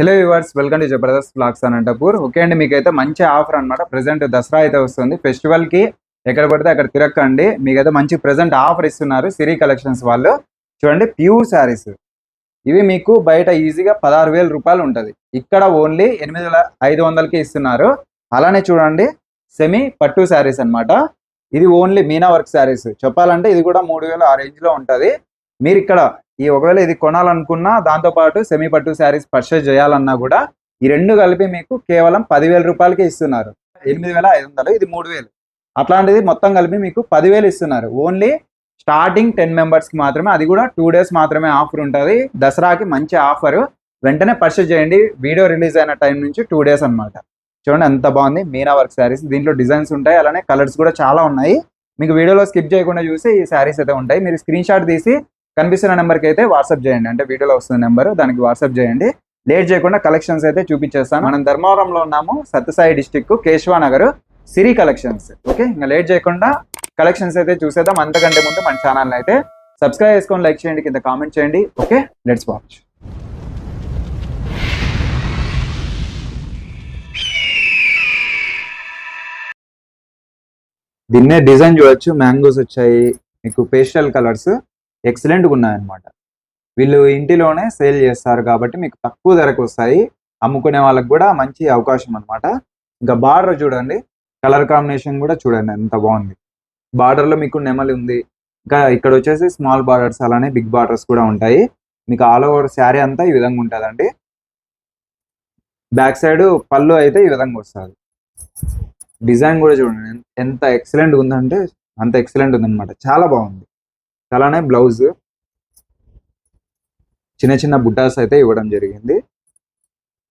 Hello viewers welcome to Jabardasth blogs Anantapur okay అండి మీకైతే మంచి ఆఫర్ అన్నమాట. ప్రెసెంట్ దసరా అయితే వస్తుంది. ఫెస్టివల్కి ఎక్కడ పడితే అక్కడ తిరక్కండి మీకైతే మంచి ప్రెసెంట్ ఆఫర్ ఇస్తున్నారు సిరి కలెక్షన్స్ వాళ్ళు. చూడండి ప్యూర్ శారీస్ ఇవి మీకు బయట ఈజీగా పదహారు వేల రూపాయలు ఉంటుంది. ఇక్కడ ఓన్లీ ఎనిమిది వేల ఐదు వందలకి ఇస్తున్నారు. అలానే చూడండి సెమీ పట్టు శారీస్ అన్నమాట. ఇది ఓన్లీ మీనా వర్క్ శారీస్ చెప్పాలంటే ఇది కూడా మూడు వేలు ఆ రేంజ్లో ఉంటది. మీరు ఇక్కడ ఈ ఒకవేళ ఇది కొనాలనుకున్నా దాంతో పాటు సెమీ పట్టు శారీస్ పర్చేజ్ చేయాలన్నా కూడా ఈ రెండు కలిపి మీకు కేవలం పదివేల రూపాయలకే ఇస్తున్నారు. ఎనిమిది వేల ఐదు వందలు ఇది మూడు వేలు. అట్లాంటిది మొత్తం కలిపి మీకు పదివేలు ఇస్తున్నారు. ఓన్లీ స్టార్టింగ్ టెన్ మెంబర్స్కి మాత్రమే అది కూడా టూ డేస్ మాత్రమే ఆఫర్ ఉంటుంది. దసరాకి మంచి ఆఫర్ వెంటనే పర్చేజ్ చేయండి. వీడియో రిలీజ్ అయిన టైం నుంచి టూ డేస్ అన్నమాట. చూడండి ఎంత బాగుంది. మీనా వర్క్ శారీస్. దీంట్లో డిజైన్స్ ఉంటాయి. అలానే కలర్స్ కూడా చాలా ఉన్నాయి. మీకు వీడియోలో స్కిప్ చేయకుండా చూసి ఈ శారీస్ అయితే ఉంటాయి. మీరు స్క్రీన్ షాట్ తీసి కనిపిస్తున్న నెంబర్కి అయితే వాట్సాప్ చేయండి. అంటే వీడియోలో వస్తున్న నెంబర్ దానికి వాట్సాప్ చేయండి. లేట్ చేయకుండా కలెక్షన్స్ అయితే చూపించేస్తాను. మనం ధర్మవరంలో ఉన్నాము Satyasai district Keshava Nagar Siri collections okay ఇంకా లేట్ చేయకుండా కలెక్షన్స్ అయితే చూసేద్దాం. అంతకంటే ముందు మన ఛానల్ అయితే సబ్స్క్రైబ్ చేసుకొని లైక్ చేయండి కింద కామెంట్ చేయండి. ఓకే లెట్స్ వాచ్ దీన్నే డిజైన్ చూడొచ్చు. మ్యాంగోస్ వచ్చాయి. మీకు పేస్టల్ కలర్స్ ఎక్సలెంట్గా ఉన్నాయన్నమాట. వీళ్ళు ఇంటిలోనే సేల్ చేస్తారు కాబట్టి మీకు తక్కువ ధరకు వస్తాయి. అమ్ముకునే వాళ్ళకి కూడా మంచి అవకాశం అన్నమాట. ఇంకా బార్డర్ చూడండి. కలర్ కాంబినేషన్ కూడా చూడండి ఎంత బాగుంది. బార్డర్లో లో మీకు నెమలి ఉంది. ఇంకా ఇక్కడ వచ్చేసి స్మాల్ బార్డర్స్ అలానే బిగ్ బార్డర్స్ కూడా ఉంటాయి. మీకు ఆల్ ఓవర్ శారీ అంతా ఈ విధంగా ఉంటుందండి. బ్యాక్ సైడ్ పళ్ళు అయితే ఈ విధంగా వస్తుంది డిజైన్ కూడా చూడండి. ఎంత ఎక్సలెంట్ ఉందంటే అంత ఎక్సలెంట్ ఉందన్నమాట. చాలా బాగుంది. అలానే బ్లౌజ్. చిన్న చిన్న బుట్టాస్ అయితే ఇవ్వడం జరిగింది.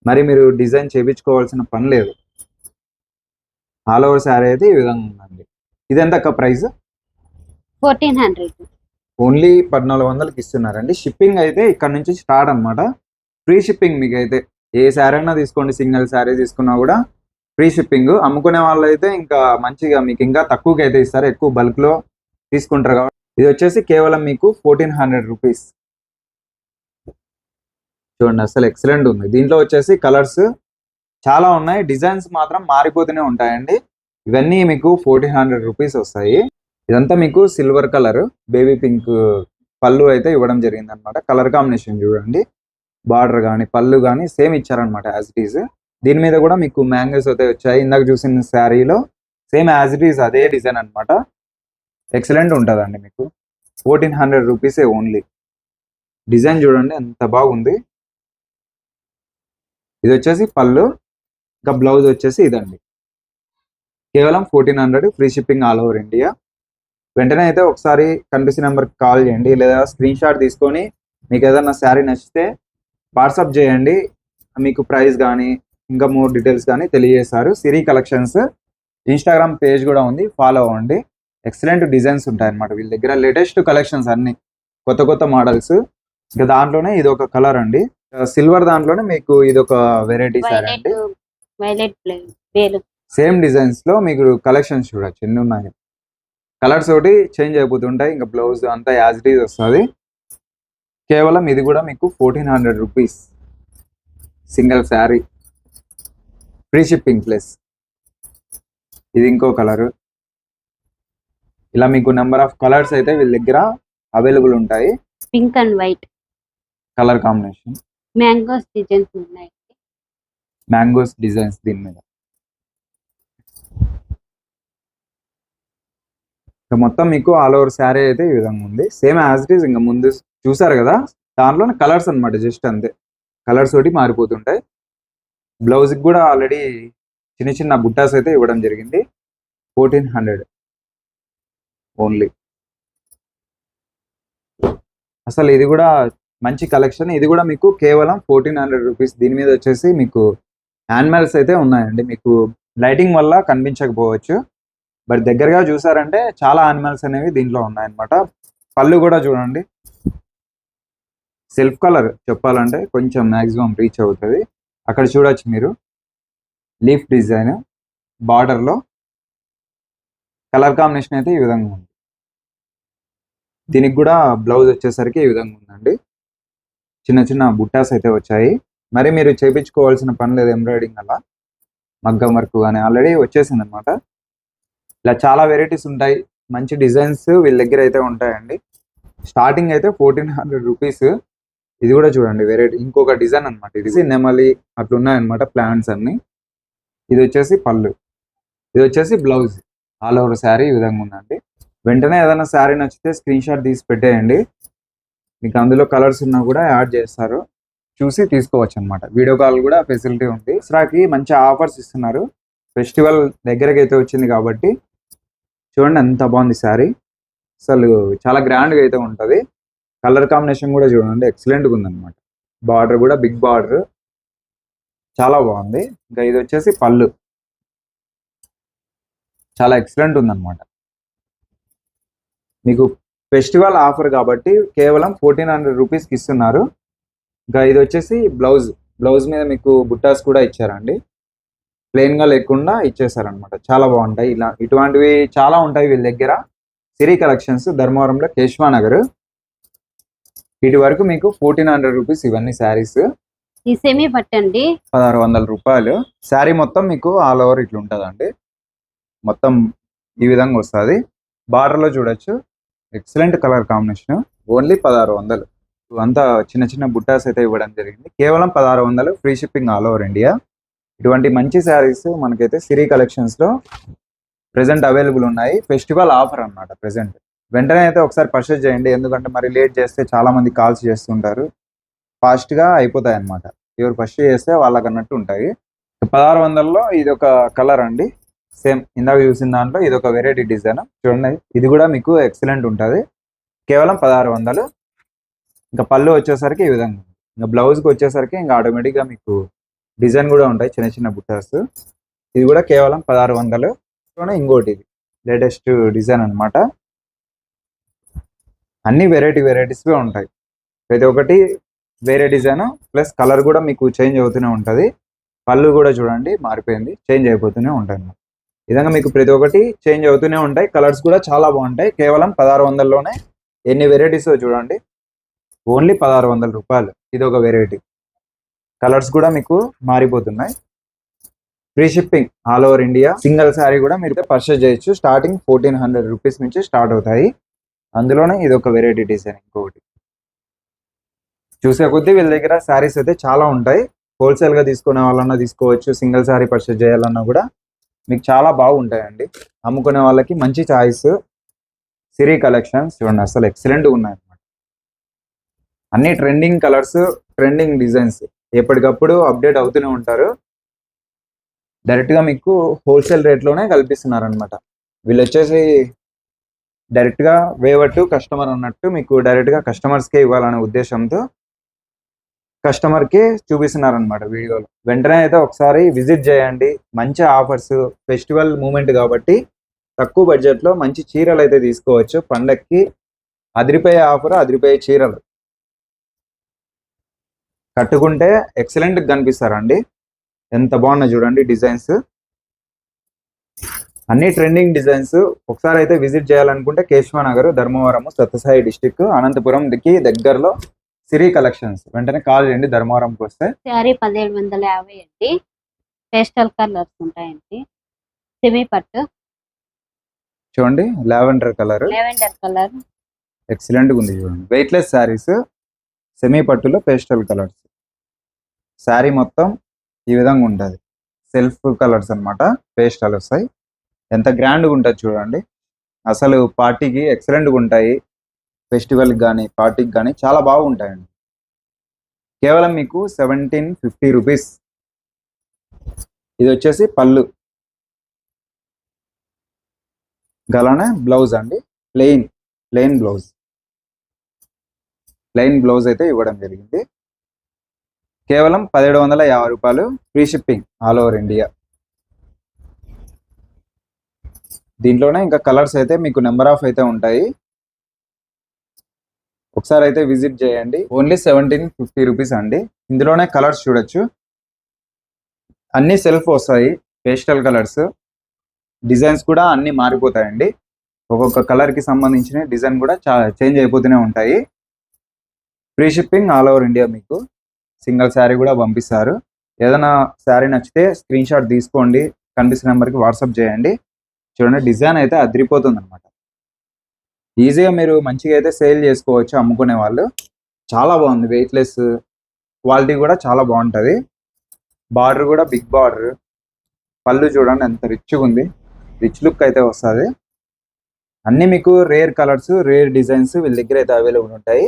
మరి మీరు డిజైన్ చేయించుకోవాల్సిన పని లేదు. ఆల్ ఓవర్ శారీ అయితే ఈ విధంగా ఉందండి. ఇది ఎంత ప్రైస్? Fourteen hundred. ఓన్లీ పద్నాలుగు వందలకి ఇస్తున్నారండి. షిప్పింగ్ అయితే ఇక్కడ నుంచి స్టార్ట్ అన్నమాట. ఫ్రీ షిప్పింగ్ మీకు అయితే ఏ శారీ అయినా తీసుకోండి. సింగిల్ శారీ తీసుకున్నా కూడా ఫ్రీ షిప్పింగ్. అమ్ముకునే వాళ్ళు అయితే ఇంకా మంచిగా మీకు ఇంకా తక్కువకి అయితే ఇస్తారు. ఎక్కువ బల్క్లో తీసుకుంటారు కాబట్టి ఇది వచ్చేసి కేవలం మీకు ఫోర్టీన్ హండ్రెడ్ రూపీస్ చూడండి అసలు ఎక్సలెంట్ ఉంది. దీంట్లో వచ్చేసి కలర్స్ చాలా ఉన్నాయి. డిజైన్స్ మాత్రం మారిపోతూనే ఉంటాయండి. ఇవన్నీ మీకు ఫోర్టీన్ హండ్రెడ్ రూపీస్ వస్తాయి. ఇదంతా మీకు సిల్వర్ కలర్ బేబీ పింక్ పళ్ళు అయితే ఇవ్వడం జరిగింది అనమాట కలర్ కాంబినేషన్ చూడండి. బార్డర్ కానీ పళ్ళు కానీ సేమ్ ఇచ్చారనమాట యాజ్ ఇట్ ఈస్ దీని మీద కూడా మీకు మ్యాంగోస్ అయితే వచ్చాయి. ఇందాక చూసిన శారీలో సేమ్ యాజ్ ఇట్ ఈస్ అదే డిజైన్ అన్నమాట. ఎక్సలెంట్ ఉంటుందండి మీకు. ఫోర్టీన్ హండ్రెడ్ రూపీసే ఓన్లీ డిజైన్ చూడండి ఎంత బాగుంది. ఇది వచ్చేసి పళ్ళు ఇంకా బ్లౌజ్ వచ్చేసి ఇదండి. కేవలం fourteen hundred free shipping all over India వెంటనే అయితే ఒకసారి కనిపిస్తున్న నెంబర్కి కాల్ చేయండి లేదా స్క్రీన్ షాట్ తీసుకొని మీకు ఏదైనా శారీ నచ్చితే వాట్సాప్ చేయండి. మీకు ప్రైస్ కానీ ఇంకా మోర్ డీటెయిల్స్ కానీ తెలియజేశారు. సిరి కలెక్షన్స్ ఇన్స్టాగ్రామ్ పేజ్ కూడా ఉంది ఫాలో అవ్వండి. ఎక్సలెంట్ డిజైన్స్ ఉంటాయి అన్నమాట వీళ్ళ దగ్గర లేటెస్ట్ కలెక్షన్స్ అన్ని కొత్త కొత్త మోడల్స్. ఇంకా దాంట్లోనే ఇది ఒక కలర్ అండి. సిల్వర్ దాంట్లోనే మీకు ఇది ఒక వెరైటీ వైలెట్ అండి. సేమ్ డిజైన్స్లో మీకు కలెక్షన్స్ చూడొచ్చు ఎన్ని ఉన్నాయి. కలర్స్ ఒకటి చేంజ్ అయిపోతుంటాయి ఇంకా బ్లౌజ్ అంతా యాజ్ ఇట్ ఈజ్ వస్తుంది. కేవలం ఇది కూడా మీకు fourteen hundred rupees. Single sari free shipping plus. ఇది ఇంకో కలర్. ఇలా మీకు నెంబర్ ఆఫ్ కలర్స్ అయితే వీళ్ళ దగ్గర అవైలబుల్ ఉంటాయి. Pink and white colour combination mangoes designs ఉన్నాయి. మ్యాంగోస్ డిజైన్స్ దీని మీద. మొత్తం మీకు ఆల్ ఓవర్ శారీ అయితే ఈ విధంగా ఉంది. సేమ్ యాజ్ ఇట్ ఈస్ ఇంకా ముందు చూసారు కదా? దాంట్లోనే కలర్స్ అన్నమాట జస్ట్ అంతే. కలర్స్ ఒకటి మారిపోతుంటాయి. బ్లౌజ్ కూడా ఆల్రెడీ చిన్న చిన్న బుట్టాస్ అయితే ఇవ్వడం జరిగింది. Fourteen hundred only. అసలు ఇది కూడా మంచి కలెక్షన్. ఇది కూడా మీకు కేవలం ఫోర్టీన్ హండ్రెడ్ రూపీస్. దీని మీద వచ్చేసి మీకు యానిమల్స్ అయితే ఉన్నాయండి. మీకు లైటింగ్ వల్ల కనిపించకపోవచ్చు. బట్ దగ్గరగా చూసారంటే చాలా యానిమల్స్ అనేవి దీంట్లో ఉన్నాయన్నమాట. పళ్ళు కూడా చూడండి. సెల్ఫ్ కలర్ చెప్పాలంటే కొంచెం మ్యాక్సిమం రీచ్ అవుతుంది. అక్కడ చూడొచ్చు మీరు. లీఫ్ డిజైన్ బార్డర్లో. కలర్ కాంబినేషన్ అయితే ఈ విధంగా ఉంది. దీనికి కూడా బ్లౌజ్ వచ్చేసరికి ఈ విధంగా ఉందండి. చిన్న చిన్న బుట్టాస్ అయితే వచ్చాయి. మరి మీరు చేపించుకోవాల్సిన పని లేదు ఎంబ్రాయిడింగ్ అలా. మగ్గం వర్క్ కానీ ఆల్రెడీ వచ్చేసింది అనమాట ఇలా చాలా వెరైటీస్ ఉంటాయి. మంచి డిజైన్స్ వీళ్ళ దగ్గర అయితే ఉంటాయండి. స్టార్టింగ్ అయితే ఫోర్టీన్ హండ్రెడ్ రూపీస్. ఇది కూడా చూడండి వెరైటీ. ఇంకొక డిజైన్ అనమాట ఇది నెమలి అట్లా ఉన్నాయన్నమాట ప్లాంట్స్ అన్ని. ఇది వచ్చేసి పళ్ళు. ఇది వచ్చేసి బ్లౌజ్. ఆల్ ఓవర్ శారీ ఈ విధంగా ఉందండి. వెంటనే ఏదైనా శారీ నచ్చితే స్క్రీన్ షాట్ తీసి పెట్టేయండి. మీకు అందులో కలర్స్ ఉన్నా కూడా యాడ్ చేస్తారు. చూసి తీసుకోవచ్చు అనమాట వీడియో కాల్ కూడా ఫెసిలిటీ ఉంది. దసరాకి మంచి ఆఫర్స్ ఇస్తున్నారు. ఫెస్టివల్ దగ్గరకి అయితే వచ్చింది కాబట్టి చూడండి ఎంత బాగుంది శారీ. అసలు చాలా గ్రాండ్గా అయితే ఉంటుంది. కలర్ కాంబినేషన్ కూడా చూడండి. ఎక్సలెంట్గా ఉందన్నమాట. బార్డర్ కూడా బిగ్ బార్డర్ చాలా బాగుంది. ఇంకా ఇది వచ్చేసి పళ్ళు. చాలా ఎక్సలెంట్ ఉందన్నమాట. మీకు ఫెస్టివల్ ఆఫర్ కాబట్టి కేవలం ఫోర్టీన్ హండ్రెడ్ రూపీస్కి ఇస్తున్నారు. ఇంకా ఇది వచ్చేసి బ్లౌజ్ బ్లౌజ్ మీద మీకు బుట్టాస్ కూడా ఇచ్చారండి. ప్లెయిన్గా లేకుండా ఇచ్చేసారనమాట చాలా బాగుంటాయి. ఇలా ఇటువంటివి చాలా ఉంటాయి వీళ్ళ దగ్గర. సిరి కలెక్షన్స్ ధర్మవరంలో కేశవా నగర్ వీటి వరకు మీకు ఫోర్టీన్ హండ్రెడ్ రూపీస్ ఇవన్నీ శారీస్ ఈ సెమీ పట్టండి పదహారు వందల రూపాయలు. శారీ మొత్తం మీకు ఆల్ ఓవర్ ఇట్లా ఉంటుందండి మొత్తం ఈ విధంగా వస్తుంది. బార్డర్లో చూడొచ్చు. Excellent colour combination. ఓన్లీ పదహారు వందలు. అంతా చిన్న చిన్న బుట్టాస్ అయితే ఇవ్వడం జరిగింది. కేవలం పదహారు వందలు free shipping all over India. ఇటువంటి మంచి శారీస్ మనకైతే సిరి కలెక్షన్స్లో ప్రెసెంట్ అవైలబుల్ ఉన్నాయి. ఫెస్టివల్ ఆఫర్ అన్నమాట ప్రెసెంట్. వెంటనే అయితే ఒకసారి పర్చేజ్ చేయండి. ఎందుకంటే మరి లేట్ చేస్తే చాలా మంది కాల్స్ చేస్తుంటారు. ఫాస్ట్గా అయిపోతాయి అన్నమాట ఎవరు ఫస్ట్ చేస్తే వాళ్ళకి అన్నట్టు ఉంటాయి. పదహారు వందల్లో ఇది ఒక కలర్ అండి. సేమ్ ఇందాక చూసిన దాంట్లో ఇది ఒక వెరైటీ డిజైన్ చూడండి ఇది కూడా మీకు ఎక్సలెంట్ ఉంటుంది. కేవలం పదహారు వందలు. ఇంకా పళ్ళు వచ్చేసరికి ఈ విధంగా. ఇంకా బ్లౌజ్కి వచ్చేసరికి ఇంకా ఆటోమేటిక్గా మీకు డిజైన్ కూడా ఉంటాయి చిన్న చిన్న బుట్టాస్. ఇది కూడా కేవలం పదహారు వందలు. ఇంకోటి ఇది. లేటెస్ట్ డిజైన్ అన్నమాట. అన్ని వెరైటీ వెరైటీస్వే ఉంటాయి. ప్రతి ఒక్కటి వేరే డిజైన్ ప్లస్ కలర్ కూడా మీకు చేంజ్ అవుతూనే ఉంటుంది. పళ్ళు కూడా చూడండి మారిపోయింది చేంజ్ అయిపోతూనే ఉంటాయి అన్నమాట. విధంగా మీకు ప్రతి ఒక్కటి చేంజ్ అవుతూనే ఉంటాయి. కలర్స్ కూడా చాలా బాగుంటాయి. కేవలం పదహారు వందల్లోనే ఎన్ని వెరైటీస్ చూడండి. ఓన్లీ పదహారు వందల రూపాయలు. ఇది ఒక వెరైటీ కలర్స్ కూడా మీకు మారిపోతున్నాయి. Free shipping all over India single sari కూడా మీరు పర్చేస్ చేయొచ్చు. స్టార్టింగ్ ఫోర్టీన్ హండ్రెడ్ రూపీస్ నుంచి స్టార్ట్ అవుతాయి. అందులోనే ఇది ఒక వెరైటీ డిజైన్ ఇంకొకటి. చూసే కొద్దీ వీళ్ళ దగ్గర శారీస్ అయితే చాలా ఉంటాయి. హోల్సేల్గా తీసుకునే వాళ్ళన్నా తీసుకోవచ్చు. సింగిల్ శారీ పర్చేస్ చేయాలన్నా కూడా. మీకు చాలా బాగుంటాయండి. అమ్ముకునే వాళ్ళకి మంచి చాయిస్. సిరీ కలెక్షన్స్ చూడండి అసలు ఎక్సలెంట్గా ఉన్నాయి అనమాట అన్ని ట్రెండింగ్ కలర్స్ ట్రెండింగ్ డిజైన్స్ ఎప్పటికప్పుడు అప్డేట్ అవుతూనే ఉంటారు. డైరెక్ట్గా మీకు హోల్సేల్ రేట్లోనే కల్పిస్తున్నారు అనమాట వీళ్ళు వచ్చేసి డైరెక్ట్గా వేవట్టు కస్టమర్ అన్నట్టు మీకు డైరెక్ట్గా కస్టమర్స్కే కస్టమర్స్ కే ఇవ్వాలనే ఉద్దేశంతో కస్టమర్కి చూపిస్తున్నారు అనమాట వీడియోలో. వెంటనే అయితే ఒకసారి విజిట్ చేయండి. మంచి ఆఫర్స్ ఫెస్టివల్ మూమెంట్ కాబట్టి తక్కువ బడ్జెట్లో మంచి చీరలు అయితే తీసుకోవచ్చు. పండక్కి అదిరిపోయే ఆఫర్ అదిరిపోయే చీరలు. కట్టుకుంటే ఎక్సలెంట్ కనిపిస్తారండి. ఎంత బాగున్నాయి చూడండి డిజైన్స్ అన్ని ట్రెండింగ్ డిజైన్స్ ఒకసారి అయితే విజిట్ చేయాలనుకుంటే కేశవ నగర్ ధర్మవరం సత్యసాయి డిస్టిక్ అనంతపురం కి దగ్గరలో సిరి కలెక్షన్స్. వెంటనే కాల్ చేయండి ధర్మవరంకి వస్తే. శారీ పదిహేడు వందల యాభై అండి. పేస్టల్ కలర్స్ ఉంటాయండి. సెమీ పట్టు. చూడండి lavender colour. Lavender colour. Excellent ఉంది చూడండి. వెయిట్లెస్ శారీస్ సెమీ పట్టులో పేస్టల్ కలర్స్. శారీ మొత్తం ఈ విధంగా ఉంటుంది. సెల్ఫ్ కలర్స్ అన్నమాట పేస్టల్ వస్తాయి. ఎంత గ్రాండ్గా ఉంటుంది చూడండి. అసలు పార్టీకి ఎక్సలెంట్గా ఉంటాయి. ఫెస్టివల్కి కానీ పార్టీకి కానీ చాలా బాగుంటాయండి. కేవలం మీకు సెవెంటీన్ ఫిఫ్టీ రూపీస్. ఇది వచ్చేసి పళ్ళు. గలానే బ్లౌజ్ అండి. Plain plain blouse. Plain blouse అయితే ఇవ్వడం జరిగింది. కేవలం పదిహేడు వందల యాభై రూపాయలు free shipping all over India. దీంట్లోనే ఇంకా కలర్స్ అయితే మీకు నెంబర్ ఆఫ్ అయితే ఉంటాయి. ఒకసారి అయితే విజిట్ చేయండి. ఓన్లీ సెవెంటీన్ ఫిఫ్టీ రూపీస్ అండి. ఇందులోనే కలర్స్ చూడొచ్చు. అన్ని సెల్ఫ్ వస్తాయి. Pastel colours. డిజైన్స్ కూడా అన్ని మారిపోతాయండి. ఒక్కొక్క కలర్కి సంబంధించిన డిజైన్ కూడా చేంజ్ అయిపోతూనే ఉంటాయి. Free shipping all over India మీకు. సింగిల్ శారీ కూడా పంపిస్తారు. ఏదైనా శారీ నచ్చితే స్క్రీన్ షాట్ తీసుకోండి. కనిపిస్తున్న నెంబర్కి వాట్సాప్ చేయండి. చూడండి డిజైన్ అయితే అదిరిపోతుంది అనమాట ఈజీగా మీరు మంచిగా అయితే సేల్ చేసుకోవచ్చు అమ్ముకునే వాళ్ళు. చాలా బాగుంది. వెయిట్లెస్ క్వాలిటీ కూడా చాలా బాగుంటుంది. బార్డర్ కూడా బిగ్ బార్డర్ పళ్ళు చూడండి ఎంత రిచ్గా ఉంది. రిచ్ లుక్ అయితే వస్తుంది. అన్ని మీకు రేర్ కలర్స్ రేర్ డిజైన్స్ వీళ్ళ దగ్గర అయితే అవైలబుల్ ఉంటాయి.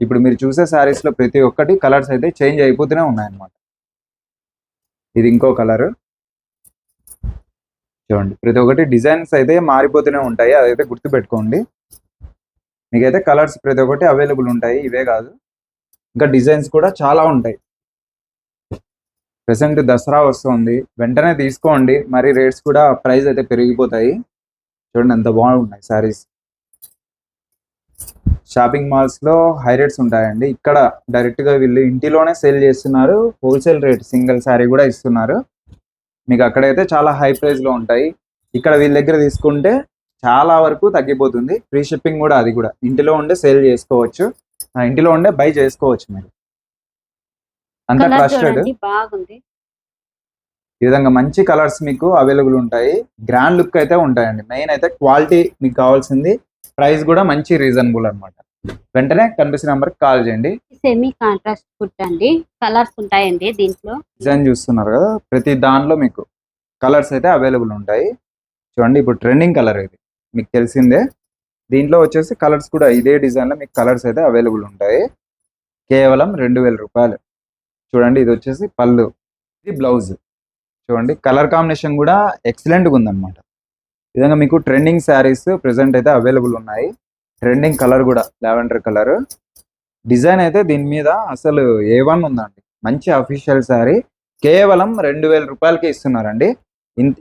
ఇప్పుడు మీరు చూసే శారీస్లో లో ప్రతి ఒక్కటి కలర్స్ అయితే చేంజ్ అయిపోతూనే ఉన్నాయన్నమాట. ఇది ఇంకో కలర్ చూడండి. ప్రతి ఒక్కటి డిజైన్స్ అయితే మారిపోతూనే ఉంటాయి. అదైతే గుర్తుపెట్టుకోండి. మీకైతే కలర్స్ ప్రతి ఒక్కటి అవైలబుల్ ఉంటాయి ఇవే కాదు. ఇంకా డిజైన్స్ కూడా చాలా ఉంటాయి. ప్రెసెంట్ దసరా వస్తుంది. వెంటనే తీసుకోండి. మరి రేట్స్ కూడా ప్రైస్ అయితే పెరిగిపోతాయి. చూడండి ఎంత బాగున్నాయి సారీస్ షాపింగ్ మాల్స్లో హై రేట్స్ ఉంటాయండి. ఇక్కడ డైరెక్ట్గా వీళ్ళు ఇంటిలోనే సేల్ చేస్తున్నారు. హోల్సేల్ రేట్ సింగిల్ శారీ కూడా ఇస్తున్నారు. మీకు అక్కడైతే చాలా హై ప్రైస్లో ఉంటాయి. ఇక్కడ వీళ్ళ దగ్గర తీసుకుంటే చాలా వరకు తగ్గిపోతుంది. ఫ్రీ షిప్పింగ్ కూడా అది కూడా. ఇంటిలో ఉండే సేల్ చేసుకోవచ్చు. ఇంటిలో ఉండే బై చేసుకోవచ్చు మీరు. అంత ట్రస్టెడ్ బాగుంది. ఈ విధంగా మంచి కలర్స్ మీకు అవైలబుల్ ఉంటాయి. గ్రాండ్ లుక్ అయితే ఉంటాయండి. మెయిన్ అయితే క్వాలిటీ మీకు కావాల్సింది. ప్రైస్ కూడా మంచి రీజనబుల్ అన్నమాట. వెంటనే కనిపిస్తున్న నెంబర్కి కాల్ చేయండి. సెమీ కాంట్రాస్ట్ ఫుడ్ అండి. కలర్స్ ఉంటాయండి దీంట్లో. డిజైన్ చూస్తున్నారు కదా. ప్రతి దానిలో మీకు కలర్స్ అయితే అవైలబుల్ ఉంటాయి. చూడండి ఇప్పుడు ట్రెండింగ్ కలర్ ఇది. మీకు తెలిసిందే. దీంట్లో వచ్చేసి కలర్స్ కూడా ఇదే డిజైన్లో మీకు కలర్స్ అయితే అవైలబుల్ ఉంటాయి. కేవలం రెండు వేల రూపాయలు. చూడండి ఇది వచ్చేసి పళ్ళు. ఇది బ్లౌజ్. చూడండి కలర్ కాంబినేషన్ కూడా ఎక్సలెంట్గా ఉందన్నమాట. విధంగా మీకు ట్రెండింగ్ శారీస్ ప్రెసెంట్ అయితే అవైలబుల్ ఉన్నాయి. ట్రెండింగ్ కలర్ కూడా లావెండర్ కలర్. డిజైన్ అయితే దీని మీద అసలు ఏ వన్ ఉందండి. మంచి అఫీషియల్ శారీ. కేవలం రెండు వేల రూపాయలకి ఇస్తున్నారండి.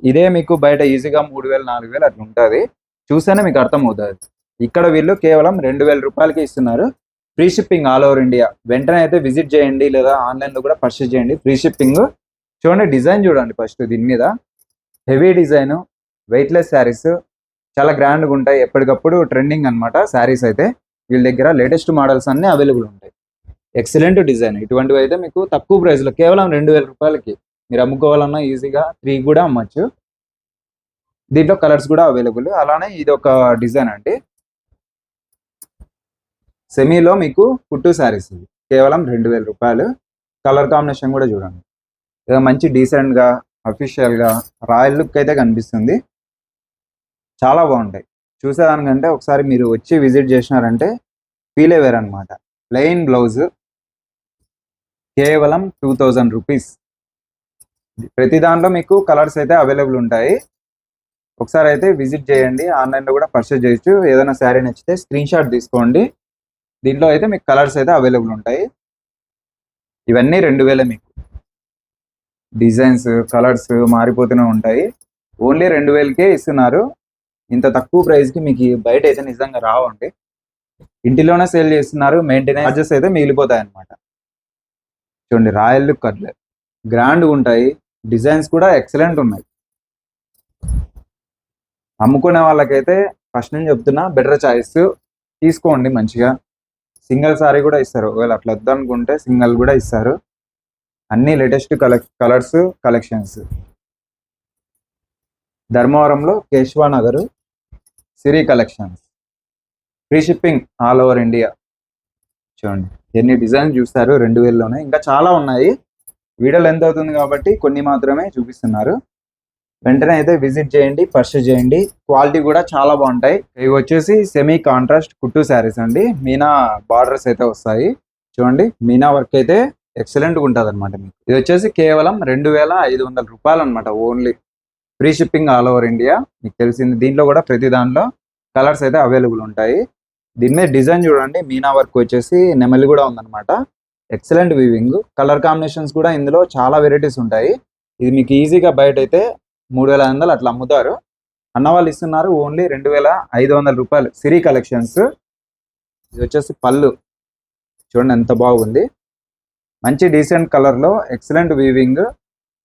ఇదే మీకు బయట ఈజీగా మూడు వేలు నాలుగు వేలు అట్లా ఉంటుంది. చూస్తేనే మీకు అర్థమవుతుంది. ఇక్కడ వీళ్ళు కేవలం రెండు వేల రూపాయలకి ఇస్తున్నారు. Free shipping all over India వెంటనే అయితే విజిట్ చేయండి లేదా ఆన్లైన్లో కూడా పర్చేస్ చేయండి. ఫ్రీ షిప్పింగ్ చూడండి డిజైన్ చూడండి ఫస్ట్ దీని మీద. హెవీ డిజైన్ వెయిట్లెస్ శారీస్ చాలా గ్రాండ్గా ఉంటాయి. ఎప్పటికప్పుడు ట్రెండింగ్ అన్నమాట శారీస్ అయితే. వీళ్ళ దగ్గర లేటెస్ట్ మోడల్స్ అన్ని అవైలబుల్ ఉంటాయి. ఎక్సలెంట్ డిజైన్ ఇటువంటివి అయితే మీకు తక్కువ ప్రైస్లో కేవలం రెండు వేల రూపాయలకి. మీరు అమ్ముకోవాలన్నా ఈజీగా త్రీ కూడా అమ్మచ్చు. దీంట్లో కలర్స్ కూడా అవైలబుల్. అలానే ఇది ఒక డిజైన్ అండి. సెమీలో మీకు కుట్టు శారీస్ ఇది కేవలం రెండు వేల రూపాయలు. కలర్ కాంబినేషన్ కూడా చూడండి. మంచి డీసెంట్గా గా గా రాయల్ లుక్ అయితే కనిపిస్తుంది. చాలా బాగుంటాయి. చూసేదానికంటే ఒకసారి మీరు వచ్చి విజిట్ చేసినారంటే ఫీల్ అయ్యారు అనమాట ప్లెయిన్ బ్లౌజ్. కేవలం టూ థౌజండ్ రూపీస్. ప్రతి దాంట్లో మీకు కలర్స్ అయితే అవైలబుల్ ఉంటాయి. ఒకసారి అయితే విజిట్ చేయండి. ఆన్లైన్లో కూడా పర్చేజ్ చేయొచ్చు. ఏదైనా శారీ నచ్చితే స్క్రీన్ షాట్ తీసుకోండి. దీంట్లో అయితే మీకు కలర్స్ అయితే అవైలబుల్ ఉంటాయి. ఇవన్నీ రెండు వేలే మీకు. డిజైన్స్ కలర్స్ మారిపోతూనే ఉంటాయి. ఓన్లీ రెండు వేలకే ఇస్తున్నారు. ఇంత తక్కువ ప్రైస్కి మీకు బయట అయితే నిజంగా రావండి. ఇంటిలోనే సేల్ చేస్తున్నారు. మెయింటెనెన్స్ చార్జెస్ అయితే మిగిలిపోతాయి అన్నమాట చూడండి రాయల్ లుక్ గ్రాండ్గా ఉంటాయి. డిజైన్స్ కూడా ఎక్సలెంట్ ఉన్నాయి. అమ్ముకునే వాళ్ళకైతే ఫస్ట్ నుంచి చెప్తున్నా బెటర్ చాయిస్ తీసుకోండి మంచిగా. సింగిల్ సారీ కూడా ఇస్తారు. ఒకవేళ అట్లా వద్దనుకుంటే సింగిల్ కూడా ఇస్తారు. అన్ని లేటెస్ట్ కలెక్ కలర్స్ కలెక్షన్స్ ధర్మవరంలో Keshava Nagar Siri collections free shipping all over India చూడండి ఎన్ని డిజైన్స్ చూస్తారు రెండు వేలలోనే. ఇంకా చాలా ఉన్నాయి. వీడియోలు ఎంత అవుతుంది కాబట్టి కొన్ని మాత్రమే చూపిస్తున్నారు. వెంటనే అయితే విజిట్ చేయండి పర్చేజ్ చేయండి. క్వాలిటీ కూడా చాలా బాగుంటాయి. ఇవి వచ్చేసి సెమీ కాంట్రాస్ట్ కుట్టు శారీస్ అండి. మీనా బార్డర్స్ అయితే వస్తాయి. చూడండి మీనా వర్క్ అయితే ఎక్సలెంట్గా ఉంటుంది అనమాట మీకు. ఇది వచ్చేసి కేవలం రెండు వేల ఐదు వందల రూపాయలు అనమాట only free shipping all over India మీకు తెలిసింది. దీంట్లో కూడా ప్రతి దాంట్లో కలర్స్ అయితే అవైలబుల్ ఉంటాయి. దీని మీద డిజైన్ చూడండి. మీనా వర్క్ వచ్చేసి నెమలి కూడా ఉందన్నమాట. ఎక్సలెంట్ వీవింగ్ కలర్ కాంబినేషన్స్ కూడా ఇందులో చాలా వెరైటీస్ ఉంటాయి. ఇది మీకు ఈజీగా బయట అయితే మూడు వేల ఐదు వందలు అట్లా అమ్ముతారు. అన్న వాళ్ళు ఇస్తున్నారు ఓన్లీ రెండు వేల ఐదు వందల రూపాయలు. సిరీ కలెక్షన్స్. ఇది వచ్చేసి పళ్ళు. చూడండి ఎంత బాగుంది. మంచి డీసెంట్ కలర్లో ఎక్సలెంట్ వీవింగ్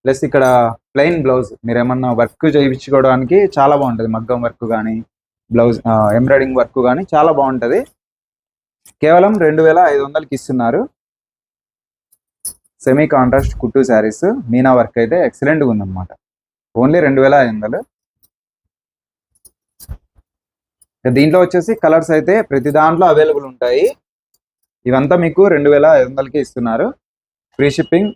ప్లస్ ఇక్కడ ప్లెయిన్ బ్లౌజ్ మీరు ఏమన్నా వర్క్ చేయించుకోవడానికి చాలా బాగుంటుంది. మగ్గం వర్క్ కానీ బ్లౌజ్ ఎంబ్రాయిడింగ్ వర్క్ కానీ చాలా బాగుంటుంది. కేవలం రెండు వేల ఐదు వందలకి ఇస్తున్నారు. సెమీ కాంట్రాస్ట్ కుట్టు శారీస్ మీనా వర్క్ అయితే ఎక్సలెంట్గా ఉందన్నమాట. ఓన్లీ రెండు వేల ఐదు వందలు. దీంట్లో వచ్చేసి కలర్స్ అయితే ప్రతి దాంట్లో అవైలబుల్ ఉంటాయి. ఇవంతా మీకు రెండు వేల ఐదు వందలకి ఇస్తున్నారు. Free shipping.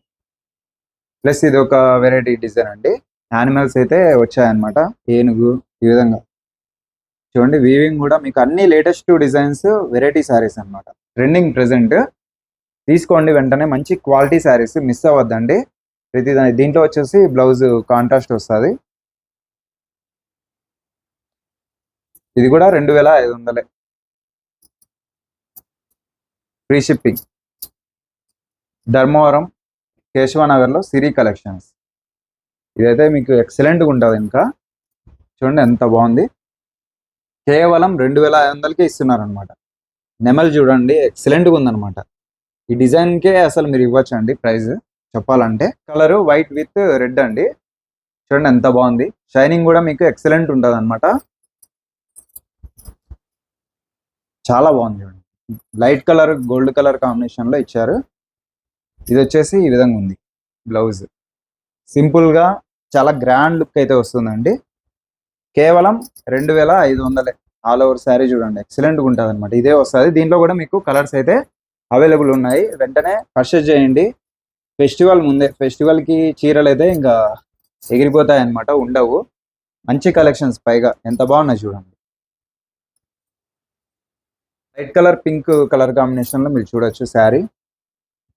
ప్లస్ ఇది ఒక వెరైటీ డిజైన్ అండి. యానిమల్స్ అయితే వచ్చాయన్నమాట. ఏనుగు ఈ విధంగా. చూడండి వీవింగ్ కూడా మీకు అన్ని లేటెస్ట్ డిజైన్స్ వెరైటీ శారీస్ అన్నమాట. ట్రెండింగ్ ప్రెసెంట్ తీసుకోండి వెంటనే. మంచి క్వాలిటీ శారీస్ మిస్ అవ్వద్దండి. ప్రతి దాని దీంట్లో వచ్చేసి బ్లౌజ్ కాంట్రాస్ట్ వస్తుంది. ఇది కూడా రెండు వేల ఐదు వందలే. ఫ్రీ షిప్పింగ్ ధర్మవరం కేశవనగర్లో సిరి కలెక్షన్స్. ఇదైతే మీకు ఎక్సలెంట్గా ఉంటుంది ఇంకా. చూడండి ఎంత బాగుంది. కేవలం రెండు వేల ఐదు వందలకే ఇస్తున్నారు అనమాట నెమల్ చూడండి ఎక్సలెంట్గా ఉందన్నమాట. ఈ డిజైన్కే అసలు మీరు ఇవ్వచ్చు అండి ప్రైస్ చెప్పాలంటే కలర్ వైట్ విత్ రెడ్ అండి. చూడండి ఎంత బాగుంది. షైనింగ్ కూడా మీకు ఎక్సలెంట్ ఉంటుంది అనమాట చాలా బాగుంది చూడండి. లైట్ కలర్ గోల్డ్ కలర్ కాంబినేషన్లో ఇచ్చారు. ఇది వచ్చేసి ఈ విధంగా ఉంది బ్లౌజ్. సింపుల్గా చాలా గ్రాండ్ లుక్ అయితే వస్తుందండి. కేవలం రెండు వేల ఐదు వందలే. ఆల్ ఓవర్ శారీ చూడండి ఎక్సలెంట్గా ఉంటుంది అనమాట ఇదే వస్తుంది. దీంట్లో కూడా మీకు కలర్స్ అయితే అవైలబుల్ ఉన్నాయి. వెంటనే పర్చేజ్ చేయండి. ఫెస్టివల్ ముందే ఫెస్టివల్కి చీరలు అయితే ఇంకా ఎగిరిపోతాయి అనమాట ఉండవు. మంచి కలెక్షన్స్ పైగా. ఎంత బాగున్నాయి చూడండి. వైట్ కలర్ పింక్ కలర్ కాంబినేషన్లో మీరు చూడొచ్చు శారీ.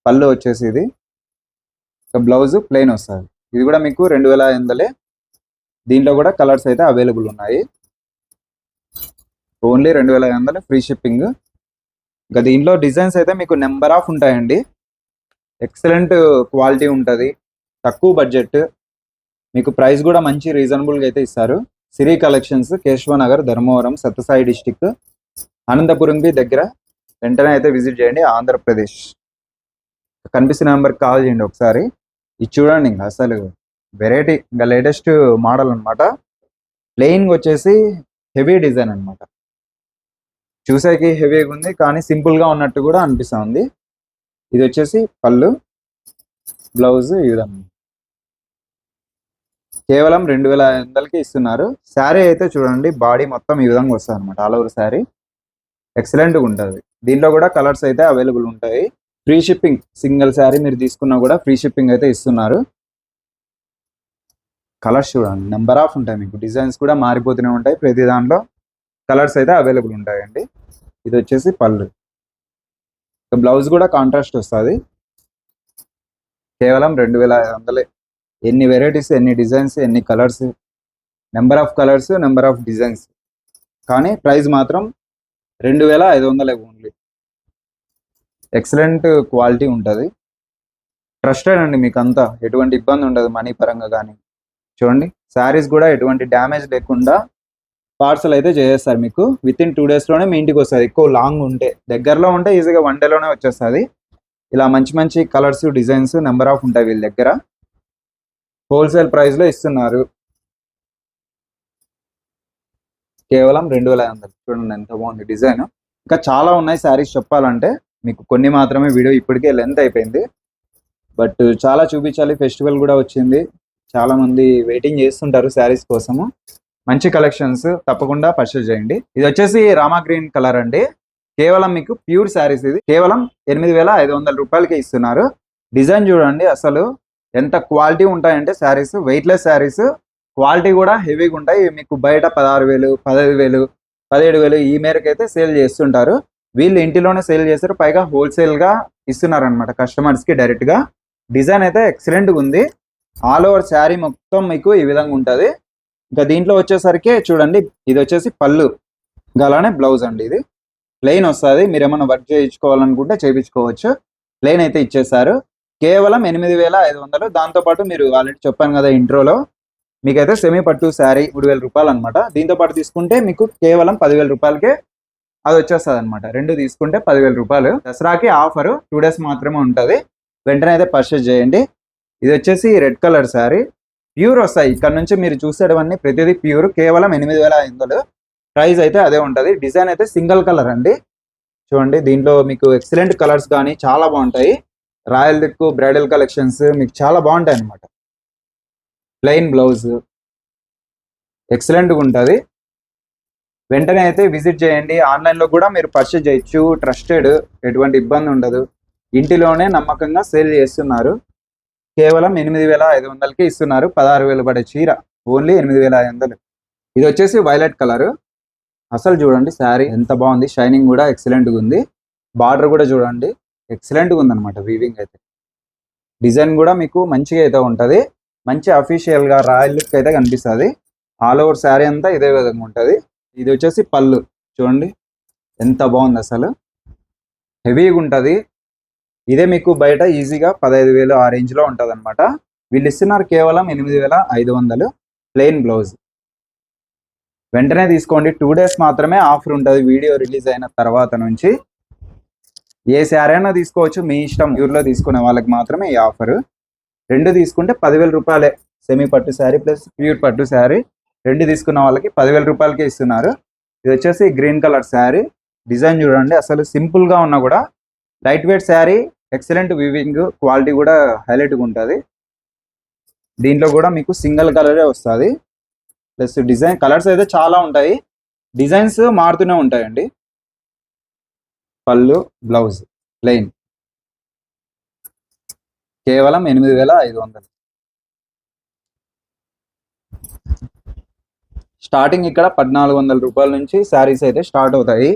పళ్ళు వచ్చేసి ఇది. బ్లౌజ్ ప్లెయిన్ వస్తుంది. ఇది కూడా మీకు రెండు వేల ఐదు దీంట్లో కూడా కలర్స్ అయితే అవైలబుల్ ఉన్నాయి. ఓన్లీ రెండు వేల ఐదు ఫ్రీ షిప్పింగ్. ఇంకా దీంట్లో డిజైన్స్ అయితే మీకు నెంబర్ ఆఫ్ ఉంటాయండి. ఎక్సలెంట్ క్వాలిటీ ఉంటుంది. తక్కువ బడ్జెట్. మీకు ప్రైస్ కూడా మంచి రీజనబుల్గా అయితే ఇస్తారు. సిరి కలెక్షన్స్ కేశవనగర్ ధర్మవరం సత్యసాయి డిస్టిక్ అనంతపురంకి దగ్గర వెంటనే అయితే విజిట్ చేయండి. ఆంధ్రప్రదేశ్. కనిపిస్తున్న నెంబర్కి కాల్ చేయండి ఒకసారి. ఇది చూడండి ఇంకా అసలు వెరైటీ ఇంకా లేటెస్ట్ మోడల్ అనమాట ప్లెయిన్ వచ్చేసి హెవీ డిజైన్ అన్నమాట. చూసేకి హెవీగా ఉంది కానీ సింపుల్గా ఉన్నట్టు కూడా అనిపిస్తుంది. ఇది వచ్చేసి పళ్ళు బ్లౌజ్ ఈ విధంగా కేవలం రెండు వేల ఐదు వందలకి ఇస్తున్నారు. శారీ అయితే చూడండి బాడీ మొత్తం ఈ విధంగా వస్తుంది అనమాట ఆల్ ఓవర్ శారీ. ఎక్సలెంట్గా ఉంటుంది. దీంట్లో కూడా కలర్స్ అయితే అవైలబుల్ ఉంటాయి. ఫ్రీ షిప్పింగ్ సింగిల్ శారీ మీరు తీసుకున్నా కూడా ఫ్రీ షిప్పింగ్ అయితే ఇస్తున్నారు. కలర్స్ చూడండి నెంబర్ ఆఫ్ ఉంటాయి మీకు. డిజైన్స్ కూడా మారిపోతూనే ఉంటాయి. ప్రతి దాంట్లో కలర్స్ అయితే అవైలబుల్ ఉంటాయండి. ఇది వచ్చేసి పళ్ళు. బ్లౌజ్ కూడా కాంట్రాస్ట్ వస్తుంది. కేవలం రెండు వేల ఐదు వందలే. ఎన్ని వెరైటీస్ ఎన్ని డిజైన్స్ ఎన్ని colours number of colours number of designs కానీ ప్రైస్ మాత్రం రెండు వేల ఐదు వందలే ఓన్లీ ఎక్సలెంట్ క్వాలిటీ ఉంటుంది. ట్రస్టెడ్ అండి మీకు అంతా ఎటువంటి ఇబ్బంది ఉండదు మనీ పరంగా కానీ. చూడండి శారీస్ కూడా ఎటువంటి డ్యామేజ్ లేకుండా పార్సల్ అయితే చేసేస్తారు మీకు. విత్ ఇన్ టూ డేస్లోనే మీ ఇంటికి వస్తుంది. ఎక్కువ లాంగ్ ఉంటే. దగ్గరలో ఉంటే ఈజీగా వన్ డేలోనే వచ్చేస్తుంది. ఇలా మంచి మంచి కలర్స్ డిజైన్స్ నెంబర్ ఆఫ్ ఉంటాయి వీళ్ళ దగ్గర. హోల్సేల్ ప్రైస్లో ఇస్తున్నారు. కేవలం రెండు వేల ఐదు వందలు. చూడండి ఎంత బాగుంది డిజైన్ ఇంకా చాలా ఉన్నాయి శారీస్ చెప్పాలంటే. మీకు కొన్ని మాత్రమే వీడియో ఇప్పటికే లెంత్ అయిపోయింది. బట్ చాలా చూపించాలి. ఫెస్టివల్ కూడా వచ్చింది. చాలా మంది వెయిటింగ్ చేస్తుంటారు శారీస్ కోసము. మంచి కలెక్షన్స్ తప్పకుండా పర్చేజ్ చేయండి. ఇది వచ్చేసి రామా గ్రీన్ కలర్ అండి. కేవలం మీకు ప్యూర్ శారీస్ ఇది. కేవలం ఎనిమిది వేల ఐదు వందల రూపాయలకి ఇస్తున్నారు. డిజైన్ చూడండి అసలు ఎంత క్వాలిటీ ఉంటాయంటే శారీస్ వెయిట్లెస్ శారీస్. క్వాలిటీ కూడా హెవీగా ఉంటాయి. మీకు బయట పదహారు వేలు పదహైదు వేలు పదిహేడు వేలు ఈ మేరకు అయితే సేల్ చేస్తుంటారు. వీళ్ళు ఇంటిలోనే సేల్ చేస్తారు. పైగా హోల్సేల్గా గా ఇస్తున్నారు డైరెక్ట్గా కస్టమర్స్కి డైరెక్ట్గా. డిజైన్ అయితే ఎక్సలెంట్గా ఉంది. ఆల్ ఓవర్ శారీ మొత్తం మీకు ఈ విధంగా ఉంటుంది. ఇంకా దీంట్లో వచ్చేసరికి చూడండి ఇది వచ్చేసి పళ్ళు. ఇంకా అలానే బ్లౌజ్ అండి ఇది. ప్లెయిన్ వస్తుంది. మీరు ఏమైనా వర్క్ చేయించుకోవాలనుకుంటే చేయించుకోవచ్చు. ప్లెయిన్ అయితే ఇచ్చేసారు కేవలం ఎనిమిది వేల ఐదు వందలు. దాంతోపాటు మీరు ఆల్రెడీ చెప్పాను కదా ఇంట్రోలో. మీకైతే సెమీ పట్టు శారీ మూడు వేల రూపాయలు అనమాట దీంతో పాటు తీసుకుంటే మీకు కేవలం పదివేల రూపాయలకే అది వచ్చేస్తుంది అనమాట రెండు తీసుకుంటే పదివేల రూపాయలు. దసరాకి ఆఫర్ టూ డేస్ మాత్రమే ఉంటుంది. వెంటనే అయితే పర్చేస్ చేయండి. ఇది వచ్చేసి రెడ్ కలర్ శారీ. ప్యూర్ వస్తాయి. ఇక్కడ నుంచి మీరు చూసేటవన్నీ ప్రతిదీ ప్యూర్ కేవలం ఎనిమిది వేల ఐదు వందలు. ప్రైస్ అయితే అదే ఉంటుంది. డిజైన్ అయితే సింగిల్ కలర్ అండి. చూడండి దీంట్లో మీకు ఎక్సలెంట్ కలర్స్ కానీ చాలా బాగుంటాయి. రాయల్ దిక్కు బ్రైడల్ కలెక్షన్స్ మీకు చాలా బాగుంటాయి అన్నమాట. ప్లెయిన్ బ్లౌజ్ ఎక్సలెంట్గా ఉంటుంది. వెంటనే అయితే విజిట్ చేయండి. ఆన్లైన్లో కూడా మీరు పర్చేజ్ చేయొచ్చు. ట్రస్టెడ్ ఎటువంటి ఇబ్బంది ఉండదు. ఇంటిలోనే నమ్మకంగా సేల్ చేస్తున్నారు. కేవలం ఎనిమిది వేల ఐదు వందలకి ఇస్తున్నారు. పదహారు వేలు పడే చీర. ఓన్లీ ఎనిమిది వేల ఐదు వందలు. ఇది వచ్చేసి వైలెట్ కలర్. అసలు చూడండి శారీ ఎంత బాగుంది. షైనింగ్ కూడా ఎక్సలెంట్గా ఉంది. బార్డర్ కూడా చూడండి ఎక్సలెంట్గా ఉందన్నమాట వీవింగ్ అయితే. డిజైన్ కూడా మీకు మంచిగా అయితే ఉంటుంది. మంచి అఫీషియల్గా రాయల్ లుక్ అయితే కనిపిస్తుంది. ఆల్ ఓవర్ శారీ అంతా ఇదే విధంగా ఉంటుంది. ఇది వచ్చేసి పళ్ళు. చూడండి ఎంత బాగుంది అసలు. హెవీగా ఉంటుంది. ఇదే మీకు బయట ఈజీగా పదహైదు వేలు ఆ రేంజ్లో ఉంటుంది అనమాట వీళ్ళు ఇస్తున్నారు కేవలం ఎనిమిది వేల ఐదు వందలు ప్లెయిన్ బ్లౌజ్ వెంటనే తీసుకోండి. టూ డేస్ మాత్రమే ఆఫర్ ఉంటుంది. వీడియో రిలీజ్ అయిన తర్వాత నుంచి. ఏ శారీ అయినా తీసుకోవచ్చు. మీ ఇష్టం ఊర్లో తీసుకునే వాళ్ళకి మాత్రమే ఈ ఆఫర్ రెండు తీసుకుంటే పదివేల రూపాయలే. సెమీ పట్టు శారీ ప్లస్ ప్యూర్ పట్టు శారీ రెండు తీసుకున్న వాళ్ళకి పదివేల రూపాయలకే ఇస్తున్నారు. ఇది వచ్చేసి గ్రీన్ కలర్ శారీ డిజైన్ చూడండి. అసలు సింపుల్గా ఉన్నా కూడా light weight sari excellent weaving quality కూడా హైలైట్గా ఉంటుంది. దీంట్లో కూడా మీకు సింగిల్ కలరే వస్తుంది. ప్లస్ డిజైన్ కలర్స్ అయితే చాలా ఉంటాయి. డిజైన్స్ మారుతూనే ఉంటాయండి. పళ్ళు బ్లౌజ్ ప్లెయిన్ కేవలం ఎనిమిది వేల ఐదు వందలు. స్టార్టింగ్ ఇక్కడ పద్నాలుగు వందల రూపాయల నుంచి శారీస్ అయితే స్టార్ట్ అవుతాయి.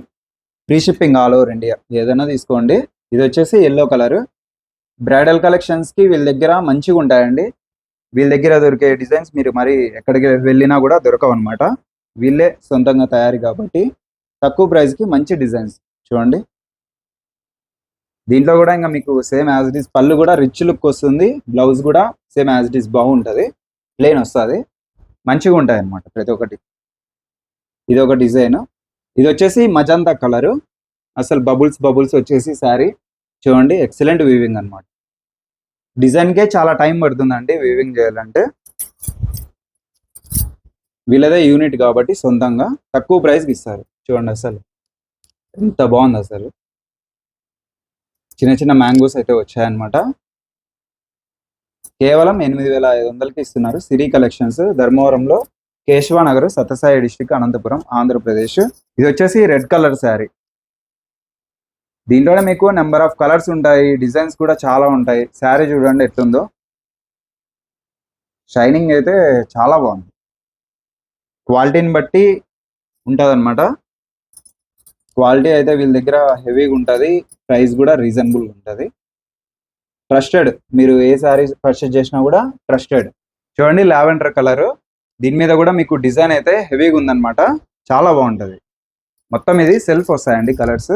Free shipping all over India. ఏదైనా తీసుకోండి. ఇది వచ్చేసి ఎల్లో కలర్ బ్రైడల్ కలెక్షన్స్కి వీళ్ళ దగ్గర మంచిగా ఉంటాయండి. వీళ్ళ దగ్గర దొరికే డిజైన్స్ మీరు మరి ఎక్కడికి వెళ్ళినా కూడా దొరకవు అనమాట వీళ్ళే సొంతంగా తయారు కాబట్టి తక్కువ ప్రైస్కి మంచి డిజైన్స్ చూడండి. దీంట్లో కూడా ఇంకా మీకు సేమ్ యాజ్ ఇట్ ఈస్ పళ్ళు కూడా రిచ్ లుక్ వస్తుంది. బ్లౌజ్ కూడా సేమ్ యాజ్ ఇట్ ఈస్ బాగుంటుంది. ప్లెయిన్ వస్తుంది. మంచిగా ఉంటాయి అన్నమాట ప్రతి ఒక్కటి. ఇది ఒక డిజైన్ ఇది వచ్చేసి మజంతా కలరు అసలు బబుల్స్ బబుల్స్ వచ్చేసి శారీ చూడండి ఎక్సలెంట్ వీవింగ్ అనమాట డిజైన్కే చాలా టైం పడుతుందండి వీవింగ్ చేయాలంటే. వీళ్ళదే యూనిట్ కాబట్టి సొంతంగా తక్కువ ప్రైస్కి ఇస్తారు. చూడండి అసలు. ఎంత బాగుంది అసలు. చిన్న చిన్న మ్యాంగోస్ అయితే వచ్చాయన్నమాట. కేవలం ఎనిమిది వేల ఐదు వందలకి ఇస్తున్నారు సిరి కలెక్షన్స్ ధర్మవరంలో కేశవానగర్ సత్యసాయి డిస్టిక్ అనంతపురం ఆంధ్రప్రదేశ్. ఇది వచ్చేసి రెడ్ కలర్ శారీ దీంట్లోనే మీకు నెంబర్ ఆఫ్ కలర్స్ ఉంటాయి డిజైన్స్ కూడా చాలా ఉంటాయి. శారీ చూడండి ఎట్లుందో. షైనింగ్ అయితే చాలా బాగుంది. క్వాలిటీని బట్టి ఉంటుందన్నమాట. క్వాలిటీ అయితే వీళ్ళ దగ్గర హెవీగా ఉంటుంది. ప్రైస్ కూడా రీజనబుల్గా ఉంటుంది. ట్రస్టెడ్ మీరు ఏ శారీ పర్చేస్ చేసినా కూడా ట్రస్టెడ్ చూడండి లావెండర్ కలర్ దీని మీద కూడా మీకు డిజైన్ అయితే హెవీగా ఉందన్నమాట. చాలా బాగుంటుంది. మొత్తం ఇది సెల్ఫ్ వస్తాయండి కలర్స్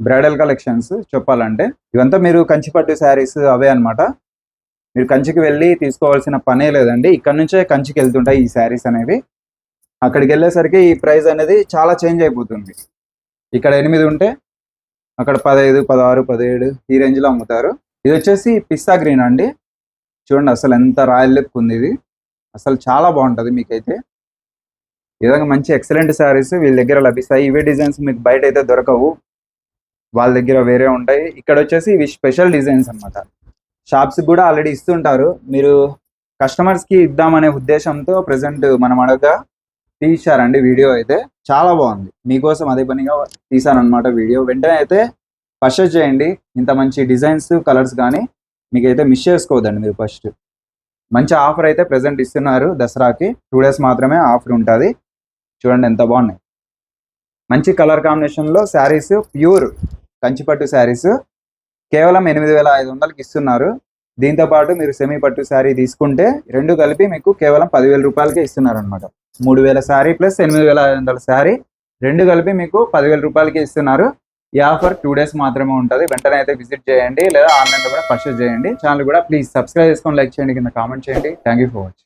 బ్రైడల్ కలెక్షన్స్ చెప్పాలంటే ఇవంతా మీరు కంచిపట్టు శారీస్ అవే అన్నమాట. మీరు కంచికి వెళ్ళి తీసుకోవాల్సిన పనే లేదండి. ఇక్కడ నుంచే కంచికి వెళ్తుంటాయి ఈ శారీస్ అనేవి. అక్కడికి వెళ్ళేసరికి ఈ ప్రైస్ అనేది చాలా చేంజ్ అయిపోతుంది. ఇక్కడ ఎనిమిది ఉంటే అక్కడ పదహైదు పదహారు పదిహేడు ఈ రేంజ్లో అమ్ముతారు. ఇది వచ్చేసి పిస్తా గ్రీన్ అండి. చూడండి అసలు ఎంత రాయల్ లుక్ ఉంది ఇది. అసలు చాలా బాగుంటుంది మీకైతే. ఈ విధంగా మంచి ఎక్సలెంట్ శారీస్ వీళ్ళ దగ్గర లభిస్తాయి. ఇవే డిజైన్స్ మీకు బయట అయితే దొరకవు. వాళ్ళ దగ్గర వేరే ఉంటాయి. ఇక్కడ వచ్చేసి ఇవి స్పెషల్ డిజైన్స్ అన్నమాట. షాప్స్ కూడా ఆల్రెడీ ఇస్తుంటారు. మీరు కస్టమర్స్కి ఇద్దామనే ఉద్దేశంతో ప్రజెంట్ మనం అడగ తీశారండి వీడియో అయితే. చాలా బాగుంది. మీకోసం అదే పనిగా తీసానమాట వీడియో వెంటనే అయితే పర్చేస్ చేయండి. ఇంత మంచి డిజైన్స్ కలర్స్ కానీ మీకైతే మిస్ చేసుకోవద్దండి మీరు ఫస్ట్ మంచి ఆఫర్ అయితే ప్రెసెంట్ ఇస్తున్నారు దసరాకి. టూ డేస్ మాత్రమే ఆఫర్ ఉంటుంది. చూడండి ఎంత బాగున్నాయి. మంచి కలర్ కాంబినేషన్లో శారీస్ ప్యూర్ కంచిపట్టు శారీస్ కేవలం ఎనిమిది వేల ఐదు వందలకి ఇస్తున్నారు. దీంతో పాటు మీరు సెమీ పట్టు శారీ తీసుకుంటే రెండు కలిపి మీకు కేవలం పదివేల రూపాయలకే ఇస్తున్నారు అనమాట మూడు వేల శారీ ప్లస్ ఎనిమిది వేల ఐదు వందల శారీ రెండు కలిపి మీకు పదివేల రూపాయలకే ఇస్తున్నారు. ఈ ఆఫర్ టూ డేస్ మాత్రమే ఉంటుంది. వెంటనే అయితే విజిట్ చేయండి లేదా ఆన్లైన్లో కూడా పర్చేస్ చేయండి. ఛానల్ కూడా ప్లీజ్ సబ్స్క్రైబ్ చేసుకొని లైక్ చేయండి. కింద కామెంట్ చేయండి. Thank you for watching.